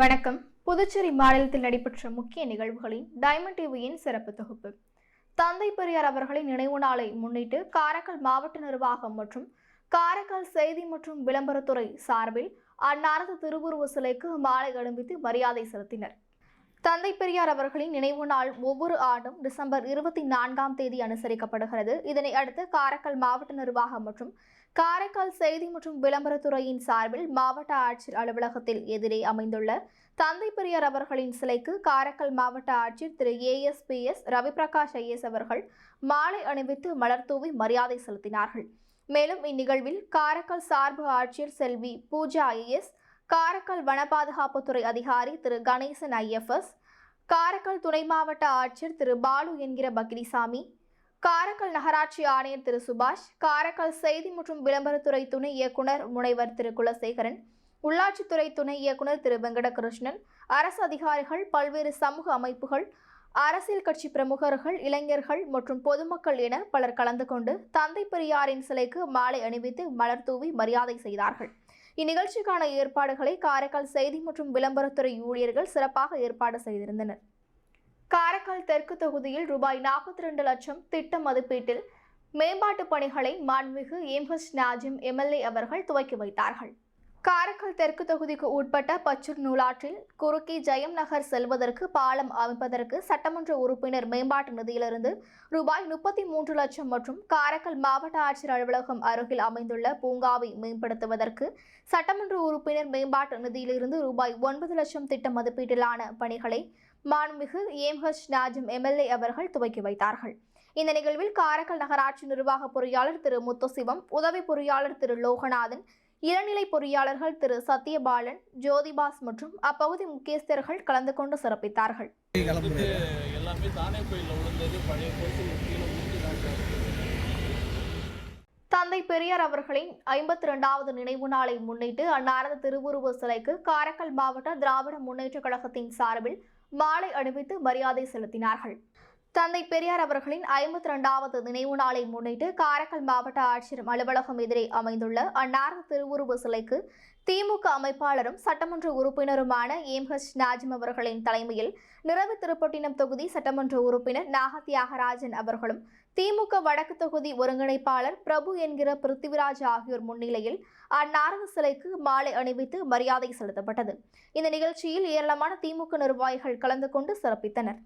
வணக்கம். புதுச்சேரி மாநிலத்தில் நடைபெற்ற முக்கிய நிகழ்வுகளின் டைமண்ட் டிவியின் சிறப்பு தொகுப்பு. தந்தை பெரியார் அவர்களின் நினைவு நாளை முன்னிட்டு காரைக்கால் மாவட்ட நிர்வாகம் மற்றும் காரைக்கால் செய்தி மற்றும் விளம்பரத்துறை சார்பில் அன்னாரது திருவுருவ சிலைக்கு மாலை அணிவித்து மரியாதை செலுத்தினர். தந்தை பெரியார் அவர்களின் நினைவு நாள் ஒவ்வொரு ஆண்டும் டிசம்பர் இருபத்தி நான்காம் தேதி அனுசரிக்கப்படுகிறது. இதனை அடுத்து காரைக்கால் மாவட்ட நிர்வாகம் மற்றும் காரைக்கால் செய்தி மற்றும் விளம்பரத்துறையின் சார்பில் மாவட்ட ஆட்சியர் அலுவலகத்தில் எதிரே அமைந்துள்ள தந்தை பெரியார் அவர்களின் சிலைக்கு காரைக்கால் மாவட்ட ஆட்சியர் திரு ஏஎஸ்பிஎஸ் ரவிபிரகாஷ் ஐஎஸ் அவர்கள் மாலை அணிவித்து மலர்தூவி மரியாதை செலுத்தினார்கள். மேலும் இந்நிகழ்வில் காரைக்கால் சார்பு ஆட்சியர் செல்வி பூஜா ஐஎஸ் காரைக்கால் வன பாதுகாப்புத்துறை அதிகாரி திரு கணேசன் ஐஎஃப்எஸ் காரைக்கால் துணை மாவட்ட ஆட்சியர் திரு பாலு என்கிற பக்ரிசாமி காரைக்கால் நகராட்சி ஆணையர் திரு சுபாஷ் காரைக்கால் செய்தி மற்றும் விளம்பரத்துறை துணை இயக்குனர் முனைவர் திரு குலசேகரன் உள்ளாட்சித்துறை துணை இயக்குனர் திரு வெங்கடகிருஷ்ணன் அரசு அதிகாரிகள் பல்வேறு சமூக அமைப்புகள் அரசியல் கட்சி பிரமுகர்கள் இளைஞர்கள் மற்றும் பொதுமக்கள் என பலர் கலந்து கொண்டு தந்தை பெரியாரின் சிலைக்கு மாலை அணிவித்து மலர் தூவி மரியாதை செய்தார்கள். இந்நிகழ்ச்சிக்கான ஏற்பாடுகளை காரைக்கால் செய்தி மற்றும் விளம்பரத்துறை ஊழியர்கள் சிறப்பாக ஏற்பாடு செய்திருந்தனர். காரைக்கால் தெற்கு தொகுதியில் ரூபாய் நாற்பத்தி ரெண்டு லட்சம் திட்ட மதிப்பீட்டில் மேம்பாட்டு பணிகளை மாண்புமிகு எம்ஹெச் நாஜிம் எம்எல்ஏ அவர்கள் துவக்கி வைத்தார்கள். காரைக்கால் தெற்கு தொகுதிக்கு உட்பட்ட பச்சூர் நூலாற்றில் குறுக்கி ஜெயம் நகர் செல்வதற்கு பாலம் அமைப்பதற்கு சட்டமன்ற உறுப்பினர் மேம்பாட்டு நிதியிலிருந்து ரூபாய் முப்பத்தி மூன்று லட்சம் மற்றும் காரைக்கால் மாவட்ட ஆட்சியர் அலுவலகம் அருகில் அமைந்துள்ள பூங்காவை மேம்படுத்துவதற்கு சட்டமன்ற உறுப்பினர் மேம்பாட்டு நிதியிலிருந்து ரூபாய் ஒன்பது லட்சம் திட்ட மதிப்பீட்டிலான பணிகளை மாண்புமிகு எம்ஹெச் நாஜம் எம்எல்ஏ அவர்கள் துவக்கி வைத்தார்கள். இந்த நிகழ்வில் காரைக்கால் நகராட்சி நிர்வாக பொறியாளர் திரு முத்துசிவம் உதவி பொறியாளர் திரு லோகநாதன் இளநிலை பொறியாளர்கள் திரு சத்யபாலன் ஜோதிபாஸ் மற்றும் அப்பகுதி முக்கியஸ்தர்கள் கலந்து கொண்டு சிறப்பித்தார்கள். தந்தை பெரியார் அவர்களின் ஐம்பத்தி ரெண்டாவது நினைவு நாளை முன்னிட்டு அன்னாரது திருவுருவ சிலைக்கு காரைக்கால் மாவட்ட திராவிட முன்னேற்றக் கழகத்தின் சார்பில் மாலை அணிவித்து மரியாதை செலுத்தினார்கள். தந்தை பெரியார் அவர்களின் ஐம்பத்தி ரெண்டாவது நினைவு நாளை முன்னிட்டு காரைக்கால் மாவட்ட ஆட்சியர் அலுவலகம் எதிரே அமைந்துள்ள அன்னாரது திருவுருவ சிலைக்கு திமுக அமைப்பாளரும் சட்டமன்ற உறுப்பினருமான எம்ஹெச் நாஜிம் அவர்களின் தலைமையில் நிறவு திருப்பட்டினம் தொகுதி சட்டமன்ற உறுப்பினர் நாக தியாகராஜன் அவர்களும் திமுக வடக்கு தொகுதி ஒருங்கிணைப்பாளர் பிரபு என்கிற பிருத்திவிராஜ் ஆகியோர் முன்னிலையில் அந்நாரத சிலைக்கு மாலை அணிவித்து மரியாதை செலுத்தப்பட்டது. இந்த நிகழ்ச்சியில் ஏராளமான திமுக நிர்வாகிகள் கலந்து கொண்டு சிறப்பித்தனர்.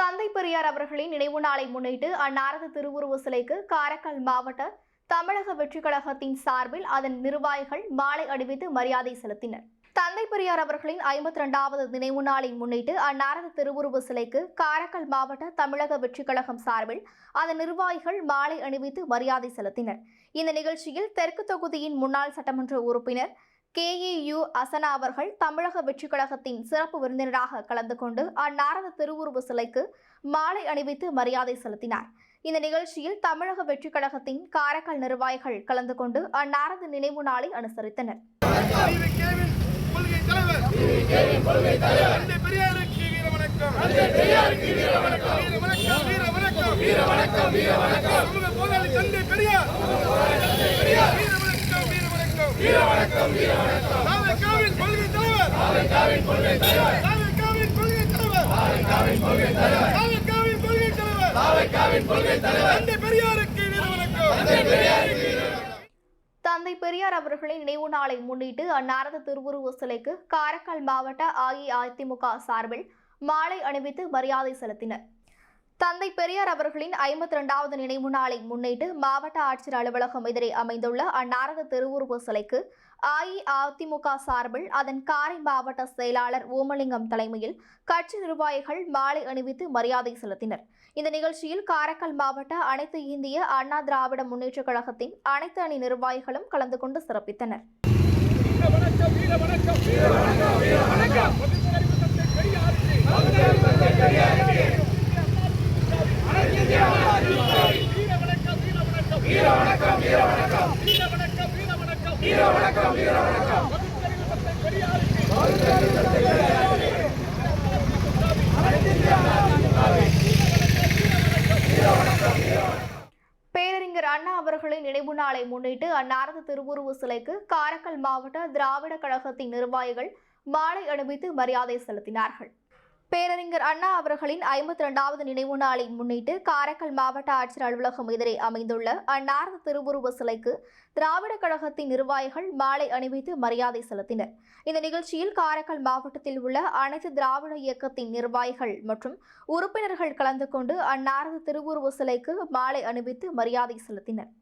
தந்தை பெரியார் அவர்களின் நினைவு நாளை முன்னிட்டு அன்னாரது திருவுருவ சிலைக்கு காரைக்கால் மாவட்ட தமிழக வெற்றிக் கழகத்தின் சார்பில் அதன் நிர்வாகிகள் மாலை அணிவித்து மரியாதை செலுத்தினர். தந்தை பெரியார் அவர்களின் ஐம்பத்தி ரெண்டாவது நினைவு நாளை முன்னிட்டு அன்னாரது திருவுருவ சிலைக்கு காரைக்கால் மாவட்ட தமிழக வெற்றிக் கழகம் சார்பில் அதன் நிர்வாகிகள் மாலை அணிவித்து மரியாதை செலுத்தினர். இந்த நிகழ்ச்சியில் தெற்கு தொகுதியின் முன்னாள் சட்டமன்ற உறுப்பினர் கேஏயு அசனா அவர்கள் தமிழக வெற்றிக் கழகத்தின் சிறப்பு விருந்தினராக கலந்து கொண்டு அந்நாரத திருவுருவ சிலைக்கு மாலை அணிவித்து மரியாதை செலுத்தினார். இந்த நிகழ்ச்சியில் தமிழக வெற்றிக் கழகத்தின் காரைக்கால் நிர்வாகிகள் கலந்து கொண்டு அந்நாரத நினைவு நாளை அனுசரித்தனர். தந்தை பெரியாருக்கு வீர வணக்கம் தந்தை பெரியாருக்கு வீர வணக்கம் வீர வணக்கம் வீர வணக்கம் வீர வணக்கம் வீர வணக்கம் சமூக போராளி தந்தை பெரியார் பெரியார் வீர வணக்கம் வீர வணக்கம் வீர வணக்கம் வீர வணக்கம் தாவேக்காவின் கொள்கை தலைவர். தாவேக்காவின் கொள்கை தலைவர் தாவேக்காவின் கொள்கை தலைவர் தாவேக்காவின் கொள்கை தலைவர் தாவேக்காவின் கொள்கை தலைவர் தாவேக்காவின் கொள்கை தலைவர் தந்தை பெரியாருக்கு வீர வணக்கம் தந்தை பெரியாருக்கு வீர வணக்கம் தந்தை பெரியார் அவர்களின் நினைவு நாளை முன்னிட்டு அன்னாரது திருவுருவ சிலைக்கு காரைக்கால் மாவட்ட அஇஅதிமுக சார்பில் மாலை அணிவித்து மரியாதை செலுத்தினர். தந்தை பெரியார் அவர்களின் ஐம்பத்தி ரெண்டாவது நினைவு நாளை முன்னிட்டு மாவட்ட ஆட்சியர் அலுவலகம் எதிரே அமைந்துள்ள அன்னாரது திருவுருவ சிலைக்கு அஇஅதிமுக சார்பில் அதன் காரை மாவட்ட செயலாளர் ஓமலிங்கம் தலைமையில் கட்சி நிர்வாகிகள் மாலை அணிவித்து மரியாதை செலுத்தினர். இந்த நிகழ்ச்சியில் காரைக்கால் மாவட்ட அனைத்து இந்திய அண்ணா திராவிட முன்னேற்றக் கழகத்தின் அனைத்து அணி நிர்வாகிகளும் கலந்து கொண்டு சிறப்பித்தனர். வணக்கம். பேரறிஞர் அண்ணா அவர்களின் நினைவு நாளை முன்னிட்டு அன்னாரது திருவுருவ சிலைக்கு காரைக்கால் மாவட்ட திராவிட கழகத்தின் நிர்வாகிகள் மாலை அணிவித்து மரியாதை செலுத்தினார்கள். பேரறிஞர் அண்ணா அவர்களின் ஐம்பத்தி இரண்டாவது நினைவு நாளை முன்னிட்டு காரைக்கால் மாவட்ட ஆட்சியர் அலுவலகம் எதிரே அமைந்துள்ள அன்னாரது திருவுருவ சிலைக்கு திராவிட கழகத்தின் நிர்வாகிகள் மாலை அணிவித்து மரியாதை செலுத்தினர். இந்த நிகழ்ச்சியில் காரைக்கால் மாவட்டத்தில் உள்ள அனைத்து திராவிட இயக்கத்தின் நிர்வாகிகள் மற்றும் உறுப்பினர்கள் கலந்து கொண்டு அன்னாரது திருவுருவ சிலைக்கு மாலை அணிவித்து மரியாதை செலுத்தினர்.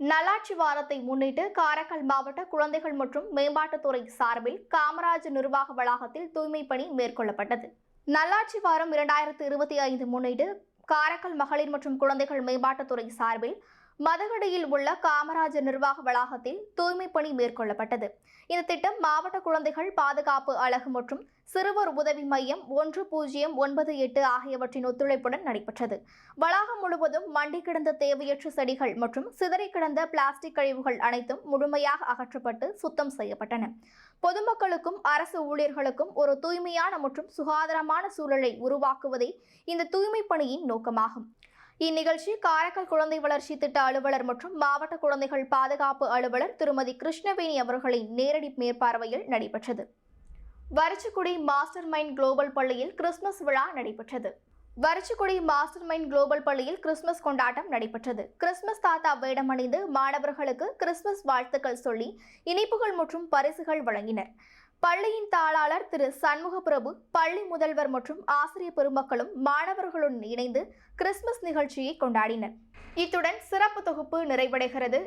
நல்லாட்சி வாரத்தை முன்னிட்டு காரைக்கால் மாவட்ட குழந்தைகள் மற்றும் மேம்பாட்டுத்துறை சார்பில் காமராஜ் நிர்வாக வளாகத்தில் தூய்மை பணி மேற்கொள்ளப்பட்டது. நல்லாட்சி வாரம் இரண்டாயிரத்து இருபத்தி ஐந்து முன்னிட்டு காரைக்கால் மகளிர் மற்றும் குழந்தைகள் மேம்பாட்டுத்துறை சார்பில் மதகடியில் உள்ள காமராஜர் நிர்வாக வளாகத்தில் தூய்மை பணி மேற்கொள்ளப்பட்டது. இந்த திட்டம் மாவட்ட குழந்தைகள் பாதுகாப்பு அலகு மற்றும் சிறுவர் உதவி மையம் ஒன்று பூஜ்ஜியம் ஒன்பது எட்டு ஆகியவற்றின் ஒத்துழைப்புடன் நடைபெற்றது. வளாகம் முழுவதும் மண்டி கிடந்த தேவையற்ற செடிகள் மற்றும் சிதறி கிடந்த பிளாஸ்டிக் கழிவுகள் அனைத்தும் முழுமையாக அகற்றப்பட்டு சுத்தம் செய்யப்பட்டன. பொதுமக்களுக்கும் அரசு ஊழியர்களுக்கும் ஒரு தூய்மையான மற்றும் சுகாதாரமான சூழலை உருவாக்குவதே இந்த தூய்மை பணியின் நோக்கமாகும். இந்நிகழ்ச்சி காரைக்கால் குழந்தை வளர்ச்சி திட்ட அலுவலர் மற்றும் மாவட்ட குழந்தைகள் பாதுகாப்பு அலுவலர் திருமதி கிருஷ்ணவேணி அவர்களின் நேரடி மேற்பார்வையில் நடைபெற்றது. வரிச்சிக்குடி மாஸ்டர் மைண்ட் குளோபல் பள்ளியில் கிறிஸ்துமஸ் விழா நடைபெற்றது. வரிச்சிக்குடி மாஸ்டர் மைண்ட் குளோபல் பள்ளியில் கிறிஸ்துமஸ் கொண்டாட்டம் நடைபெற்றது. கிறிஸ்துமஸ் தாத்தா வேடமணிந்து மாணவர்களுக்கு கிறிஸ்துமஸ் வாழ்த்துக்கள் சொல்லி இனிப்புகள் மற்றும் பரிசுகள் வழங்கினர். பள்ளியின் தாளாளர் திரு சண்முக பிரபு பள்ளி முதல்வர் மற்றும் ஆசிரியர் பெருமக்களும் மாணவர்களுடன் இணைந்து கிறிஸ்துமஸ் நிகழ்ச்சியை கொண்டாடினர். இத்துடன் சிறப்பு தொகுப்பு நிறைவடைகிறது.